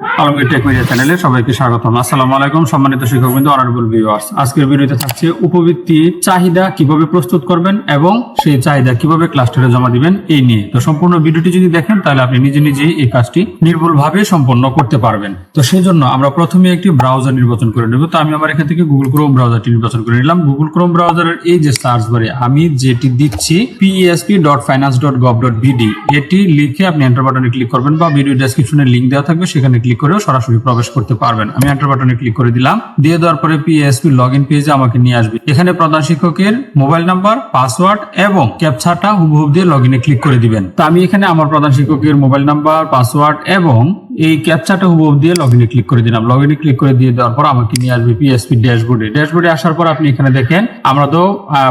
Bye. Alamgir চ্যানেলে সবাইকে স্বাগতম। আলাইকুম, সম্মানিত শিক্ষকবৃন্দ অনারেবল ভিউয়ার্স আজকের ভিডিওতে থাকছে উপবৃত্তি চাহিদা কীভাবে প্রস্তুত করবেন এবং সেই চাহিদা কীভাবে ক্লাস্টারে জমা দিবেন এই নিয়ে। তো সম্পূর্ণ ভিডিওটি যদি দেখেন, তাহলে আপনি নিজে নিজেই এই কাজটি নির্ভুলভাবে সম্পন্ন করতে পারবেন। তো সেই জন্য আমরা প্রথমে একটি ব্রাউজার নির্বাচন করে নেব। তো আমি আমার এখান থেকে গুগল ক্রোম ব্রাউজারটি নির্বাচন করে নিলাম। গুগল ক্রোম ব্রাউজারের এই যে সার্চ বারে আমি যেটি দিচ্ছি PSP dot finance dot gov dot BD এটি লিখে আপনি এন্টার বাটনে ক্লিক করবেন বা ভিডিও ডেসক্রিপশনে লিঙ্ক দেওয়া থাকবে, সেখানে ক্লিক করেও সরাসরি প্রবেশ করতে পারবেন। আমি এন্টার বাটনে ক্লিক করে দিলাম। দিয়ে দেওয়ার পরে পিএসপি লগ ইন পেজে আমাকে নিয়ে আসবে। এখানে প্রধান শিক্ষকের মোবাইল নাম্বার পাসওয়ার্ড এবং ক্যাপচাটা হুবহুব দিয়ে লগ ইনে ক্লিক করে দিবেন। তো আমি এখানে আমার প্রধান শিক্ষকের মোবাইল নাম্বার পাসওয়ার্ড এবং এই ক্যাপচাটা হুবহুব দিয়ে লগ ইনে ক্লিক করে দিলাম। লগ ইনে ক্লিক করে দিয়ে দেওয়ার পর আমাকে নিয়ে আসবে পিএসপি ড্যাশবোর্ডে ড্যাশবোর্ডে আসার পর আপনি এখানে দেখেন, আমরা তো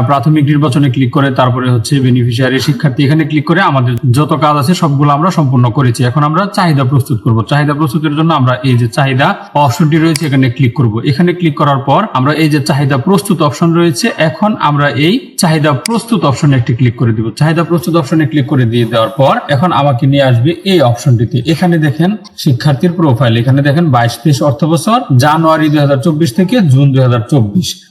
প্রাথমিক নির্বাচনে ক্লিক করে তারপরে হচ্ছে বেনিফিশিয়ারি শিক্ষার্থী এখানে ক্লিক করে আমাদের যত কাজ আছে সবগুলো আমরা সম্পূর্ণ করেছি। এখন আমরা চাহিদা প্রস্তুত করব। চাহিদা প্রস্তুতের জন্য আমরা এই যে চাহিদা অপশনটি রয়েছে, এখানে ক্লিক করব। এখানে ক্লিক করার পর আমরা এই যে চাহিদা প্রস্তুত অপশন রয়েছে, এখন আমরা এই চাহিদা প্রস্তুত অপশনে একটি ক্লিক করে দিব। চাহিদা প্রস্তুত অপশনে ক্লিক করে দিয়ে দেওয়ার পর এখন আমাকে নিয়ে আসবে এই অপশনটিতে এখানে দেখেন শিক্ষার্থীর প্রোফাইল এখানে দেখেন বাইশ তেইশ অর্থ বছর, জানুয়ারি দুই হাজার চব্বিশ থেকে জুন দুই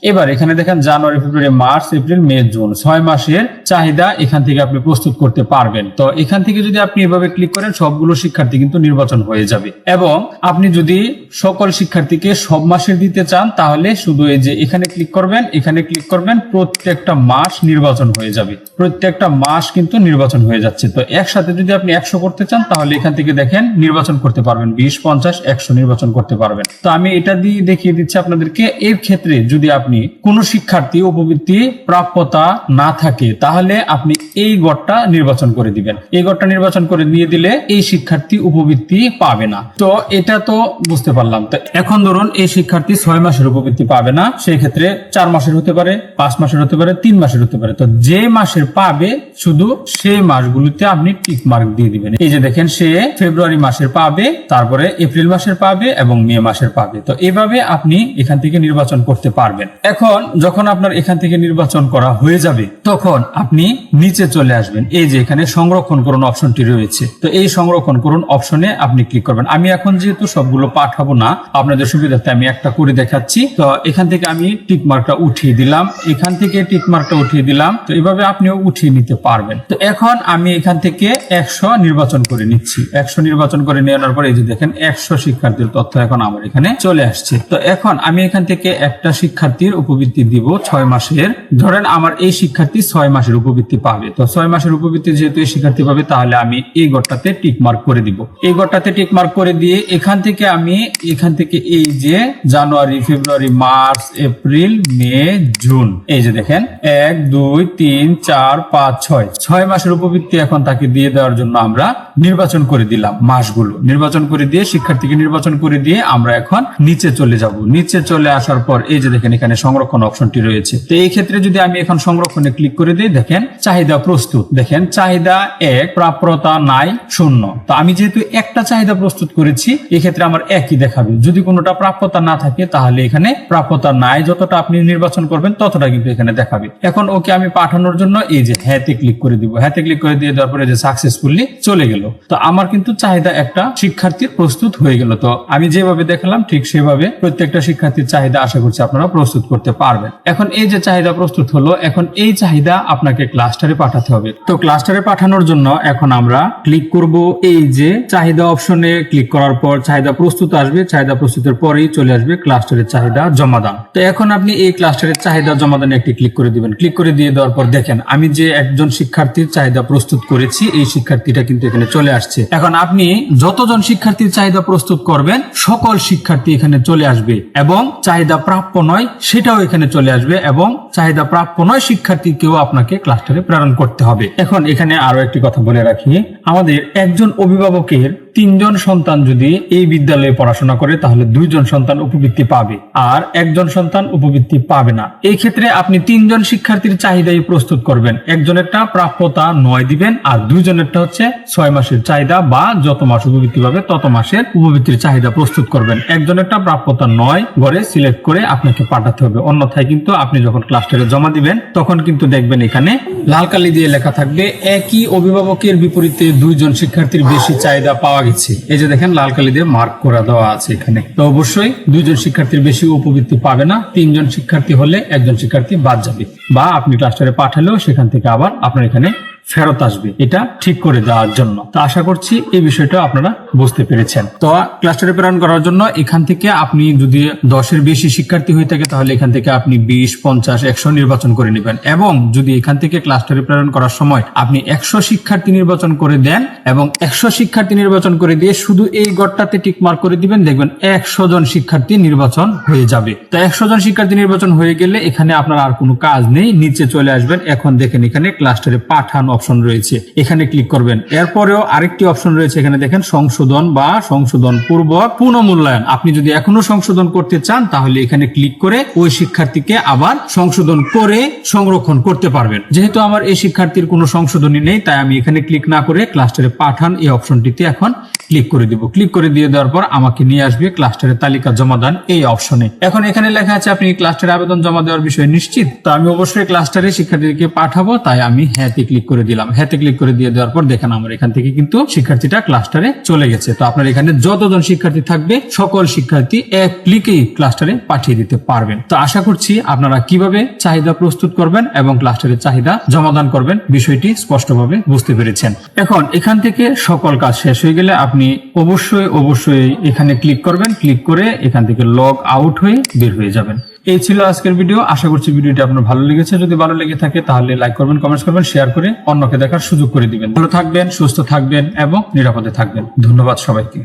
এবার এখানে দেখেন January, February, March, April, May, June, ছয় মাসের চাহিদা এখান থেকে আপনি প্রস্তুত করতে পারবেন। তো এখান থেকে যদি আপনি এভাবে ক্লিক করেন, সবগুলো শিক্ষার্থী কিন্তু নির্বাচন হয়ে যাবে। এবং আপনি যদি সকল শিক্ষার্থীকে সব মাসের দিতে চান, তাহলে শুধু এই যে এখানে ক্লিক করবেন, এখানে ক্লিক করবেন, প্রত্যেকটা মাস নির্বাচন হয়ে যাবে। প্রত্যেকটা মাস কিন্তু নির্বাচন হয়ে যাচ্ছে। তো একসাথে যদি আপনি একশো করতে চান, তাহলে এখান থেকে দেখেন নির্বাচন করতে পারবেন, বিশ, পঞ্চাশ, একশো নির্বাচন করতে পারবেন। তো আমি এটা দিয়ে দেখিয়ে দিচ্ছি আপনাদেরকে, এর ক্ষেত্রে যদি আপনি কোন শিক্ষার্থী, উপবৃত্তি, প্রাপ্যতা না থাকে, তাহলে আপনি এই গড়টা নির্বাচন করে দিবেন। এই গড়টা নির্বাচন করে দিয়ে দিলে এই শিক্ষার্থী, উপবৃত্তি পাবে না। তো এটা তো বুঝতে পারলাম। তো এখন ধরুন এই শিক্ষার্থী ছয় মাসের উপবৃত্তি পাবে না সেই ক্ষেত্রে চার মাসের হতে পারে, পাঁচ মাসের হতে পারে, তিন মাসের হতে পারে। তো যে মাসের পাবে, শুধু সেই মাসগুলিতে আপনি টিক মার্ক দিয়ে দিবেন। এই যে দেখেন, সে ফেব্রুয়ারি মাসের পাবে তারপরে এপ্রিল মাসের পাবে এবং মে মাসের পাবে। তো এভাবে আপনি এখান থেকে নির্বাচন করতে পারবেন। এখন যখন আপনার এখান থেকে নির্বাচন করা হয়ে যাবে, তখন আপনি নিচে চলে আসবেন। এই যে এখানে সংরক্ষণ করুন অপশনটি রয়েছে। তো এই সংরক্ষণ করুন অপশনে আপনি ক্লিক করবেন। আমি এখন যেহেতু সবগুলো পাঠাবো না, আপনাদের সুবিধার্থে আমি একটা করে দেখাচ্ছি। তো এখান থেকে আমি টিক মার্কটা উঠিয়ে দিলাম। এখান থেকে টিক মার্কটা উঠিয়ে দিলাম। তো এভাবে আপনিও উঠিয়ে নিতে পারবেন। তো এখন আমি এখান থেকে একশো নির্বাচন করে নিচ্ছি। একশো নির্বাচন করে নেওয়ার পর এই যে দেখেন, একশো শিক্ষার্থীর তথ্য এখন আমার এখানে চলে আসছে। তো এখন আমি এখান থেকে একটা শিক্ষার্থীর উপবৃত্তি দিব ছয় মাসের। ধরেন আমার এই শিক্ষার্থী ছয় মাসের উপবৃত্তি পাবে। তো ছয় মাসের উপবৃত্তি যেহেতু এই শিক্ষার্থী পাবে, তাহলে আমি এই গড়টাতে টিক মার্ক করে দিব। এই গড়টাতে টিক মার্ক করে দিয়ে এখান থেকে আমি এখান থেকে এই যে January, February, March, April, May, June, এই যে দেখেন, এক, দুই, তিন, চার, পাঁচ, ছয়। ছয় মাসের উপবৃত্তি এখন তাকে দিয়ে দেওয়ার জন্য আমরা নির্বাচন করে দিলাম মাসগুলো। নির্বাচন করে দিয়ে, শিক্ষার্থীকে নির্বাচন করে দিয়ে আমরা এখন নিচে চলে যাব। নিচে চলে আসার পর এই যে দেখেন এখানে সংরক্ষণ অপশনটি রয়েছে। তো এই ক্ষেত্রে যদি আমি এখন সংরক্ষণে ক্লিক করে দিই, দেখেন চাহিদা প্রস্তুত। দেখেন চাহিদা এক, প্রাপ্যতা নাই, শূন্য। তো আমি যেহেতু একটা চাহিদা প্রস্তুত করেছি, এক্ষেত্রে আমার একই দেখাবে। যদি কোনোটা প্রাপ্যতা না থাকে, তাহলে এখানে প্রাপ্যতা নাই, যতটা আপনি নির্বাচন করবেন, ততটা কিন্তু এখানে দেখাবে। এখন ওকে আমি পাঠানোর জন্য এই যে হ্যাতে ক্লিক করে দিব। হ্যাতে ক্লিক করে দিয়ে দেওয়ার পরে যে সাকসেসফুলি চলে গেল। তো আমার কিন্তু চাহিদা একটা শিক্ষার্থীর প্রস্তুত হয়ে গেল। তো আমি যেভাবে দেখালাম, ঠিক সেভাবে প্রত্যেকটা শিক্ষার্থীর চাহিদা আশা করছি আপনারা প্রস্তুত করতে পারবেন। এখন এই যে চাহিদা প্রস্তুত হলো, এখন এই চাহিদা আপনাকে ক্লাস্টারে পাঠাতে হবে। তো ক্লাস্টারে পাঠানোর জন্য এখন আমরা ক্লিক করব এই যে চাহিদা অপশনে ক্লিক করার পর চাহিদা প্রস্তুত আসবে, চাহিদা প্রস্তুতের পরেই চলে আসবে ক্লাস্টারের চাহিদা জমাদান। তো এখন আপনি এই ক্লাস্টারের চাহিদা জমাদানে একটি ক্লিক করে দিবেন। ক্লিক করে দিয়ে দেওয়ার পর দেখেন, আমি যে একজন শিক্ষার্থীর চাহিদা প্রস্তুত করেছি, এই শিক্ষার্থীটা কিন্তু এখানে চলে আসছে। এখন আপনি যতজন শিক্ষার্থীর চাহিদা প্রস্তুত করবেন, সকল শিক্ষার্থী এখানে চলে আসবে এবং চাহিদা প্রাপ্য নয় সেটাও এখানে চলে আসবে এবং চাহিদা প্রাপ্য নয় শিক্ষার্থীকেও আপনাকে ক্লাস্টারে প্রেরণ করতে হবে। এখন এখানে আরও একটি কথা বলে রাখি। আমাদের একজন অভিভাবকের তিনজন সন্তান যদি এই বিদ্যালয়ে পড়াশোনা করে, তাহলে দুইজন সন্তান উপবৃত্তি পাবে আর একজন সন্তান উপবৃত্তি পাবে না। এই ক্ষেত্রে আপনি তিনজন শিক্ষার্থীর চাহিদাই প্রস্তুত করবেন। একজনেরটা প্রাপ্যতা নয় দিবেন আর দুইজনেরটা হচ্ছে ছয় মাসের চাহিদা বা যত মাস উপবৃত্তি পাবে, তত মাসের উপবৃত্তির চাহিদা প্রস্তুত করবেন। একজনেরটা প্রাপ্যতা নয় গড়ে সিলেক্ট করে আপনাকে পাঠাতে হবে। অন্যথায় কিন্তু আপনি যখন ক্লাস্টারে জমা দিবেন, তখন কিন্তু দেখবেন এখানে লাল কালি দিয়ে লেখা থাকবে, একই অভিভাবকের বিপরীতে দুইজন শিক্ষার্থীর বেশি চাহিদা পাওয়া গেছে এই যে দেখেন, লাল কালি দিয়ে মার্ক করা দেওয়া আছে এখানে। তো অবশ্যই দুইজন শিক্ষার্থীর বেশি উপবৃত্তি পাবে না, তিনজন শিক্ষার্থী হলে একজন শিক্ষার্থী বাদ যাবে। বা আপনি ক্লাস্টারে পাঠালেও সেখান থেকে আবার আপনার এখানে ফেরত আসবে। এটা ঠিক করে দেওয়ার জন্য। তো আশা করছি এই বিষয়টা আপনারা বুঝতে পেরেছেন। তো ক্লাস্টারে প্রেরণ করার জন্য এখান থেকে আপনি যদি দশের বেশি শিক্ষার্থী হয়ে থাকে, তাহলে এখান থেকে আপনি বিশ, পঞ্চাশ, একশো নির্বাচন করে নেবেন। এবং যদি এখান থেকে ক্লাস্টারে প্রেরণ করার সময় আপনি একশো শিক্ষার্থী নির্বাচন করে দেন এবং একশো শিক্ষার্থী নির্বাচন করে দিয়ে শুধু এই গড়টাতে টিক মার্ক করে দিবেন, দেখবেন একশো জন শিক্ষার্থী নির্বাচন হয়ে যাবে। তো একশো জন শিক্ষার্থী নির্বাচন হয়ে গেলে এখানে আপনার আর কোনো কাজ নেই, নিচে চলে আসবেন, এখন দেখেন এখানে ক্লাস্টারে পাঠান অপশন রয়েছে। এখানে ক্লিক করবেন, এরপরেও আরেকটি অপশন রয়েছে, এখানে দেখেন সংশোধন বা সংশোধন পূর্বক পুনঃমূল্যায়ন। আপনি যদি এখনও সংশোধন করতে চান, তাহলে এখানে ক্লিক করে ওই শিক্ষার্থীকে আবার সংশোধন করে সংরক্ষণ করতে পারবেন। যেহেতু আমার এই শিক্ষার্থীর কোনো সংশোধনী নেই, তাই আমি এখানে ক্লিক না করে ক্লাস্টারে পাঠান এই অপশনটিতে এখন ক্লিক করে দিব। ক্লিক করে দিয়ে দেওয়ার পর আমাকে নিয়ে আসবে ক্লাস্টারের তালিকা জমা দান এই অপশনে এখন এখানে লেখা আছে, আপনি ক্লাস্টারে আবেদন জমা দেওয়ার বিষয়ে নিশ্চিত? তো আমি অবশ্যই ক্লাস্টারে শিক্ষার্থীকে পাঠাবো, তাই আমি হ্যাঁতে ক্লিক করে দিলাম। হ্যাঁতে ক্লিক করে দিয়ে দেওয়ার পর দেখেন আমার এখান থেকে কিন্তু শিক্ষার্থীটা ক্লাস্টারে চলে গেছে। তো আপনার এখানে যতজন শিক্ষার্থী থাকবে, সকল শিক্ষার্থী এক ক্লিকেই ক্লাস্টারে পাঠিয়ে দিতে পারবেন। তো আশা করছি আপনারা কীভাবে চাহিদা প্রস্তুত করবেন এবং ক্লাস্টারের চাহিদা জমাদান করবেন, বিষয়টি স্পষ্টভাবে বুঝতে পেরেছেন। এখন এখান থেকে সকল কাজ শেষ হয়ে গেলে আপনি অবশ্যই অবশ্যই এখানে ক্লিক করবেন ক্লিক করে এখান থেকে লগ আউট হয়ে বের হয়ে যাবেন। এই ছিল আজকের ভিডিও আশা করছি ভিডিওটি আপনার ভালো লেগেছে। যদি ভালো লেগে থাকে তাহলে লাইক করবেন কমেন্টস করবেন শেয়ার করে অন্যকে দেখার সুযোগ করে দিবেন। ভালো থাকবেন, সুস্থ থাকবেন এবং নিরাপদে থাকবেন। ধন্যবাদ সবাইকে।